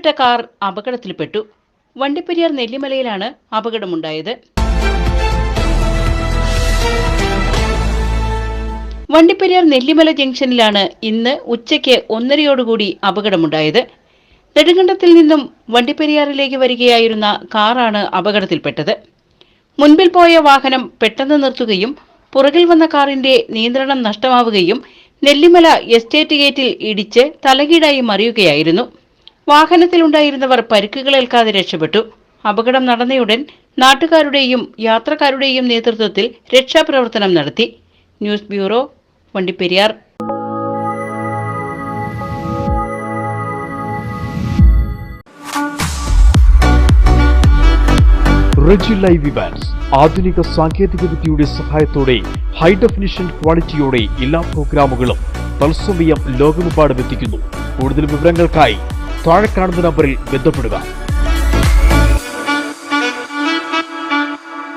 വിട്ട കാർ അപകടത്തിൽപ്പെട്ടു. വണ്ടിപ്പെരിയാർ നെല്ലിമലയിലാണ് അപകടമുണ്ടായത്. വണ്ടിപ്പെരിയാർ നെല്ലിമല ജംഗ്ഷനിലാണ് ഇന്ന് ഉച്ചയ്ക്ക് ഒന്നരയോടുകൂടി അപകടമുണ്ടായത്. നെടുങ്കണ്ടത്തിൽ നിന്നും വണ്ടിപ്പെരിയാറിലേക്ക് വരികയായിരുന്ന കാറാണ് അപകടത്തിൽപ്പെട്ടത്. മുൻപിൽ പോയ വാഹനം പെട്ടെന്ന് നിർത്തുകയും പുറകിൽ വന്ന കാറിന്റെ നിയന്ത്രണം നഷ്ടമാവുകയും നെല്ലിമല എസ്റ്റേറ്റ് ഗേറ്റിൽ ഇടിച്ച് തലകീടായി മറിയുകയായിരുന്നു. വാഹനത്തിലുണ്ടായിരുന്നവർ പരിക്കുകളേൽക്കാതെ രക്ഷപ്പെട്ടു. അപകടം നടന്നയുടൻ നാട്ടുകാരുടെയും യാത്രക്കാരുടെയും നേതൃത്വത്തിൽ രക്ഷാപ്രവർത്തനം നടത്തി. News bureau Vandiperiyar. Reji live Evans ആധുനിക സാങ്കേതിക വിദ്യയുടെ സഹായത്തോടെ ഹൈ ഡെഫിനിഷൻ ക്വാളിറ്റിയോടെ എല്ലാ പ്രോഗ്രാമുകളും തത്സമയം ലോകമെമ്പാടും എത്തിക്കുന്നു. കൂടുതൽ വിവരങ്ങൾക്കായി താഴെ കാണുന്ന നമ്പറിൽ ബന്ധപ്പെടുക.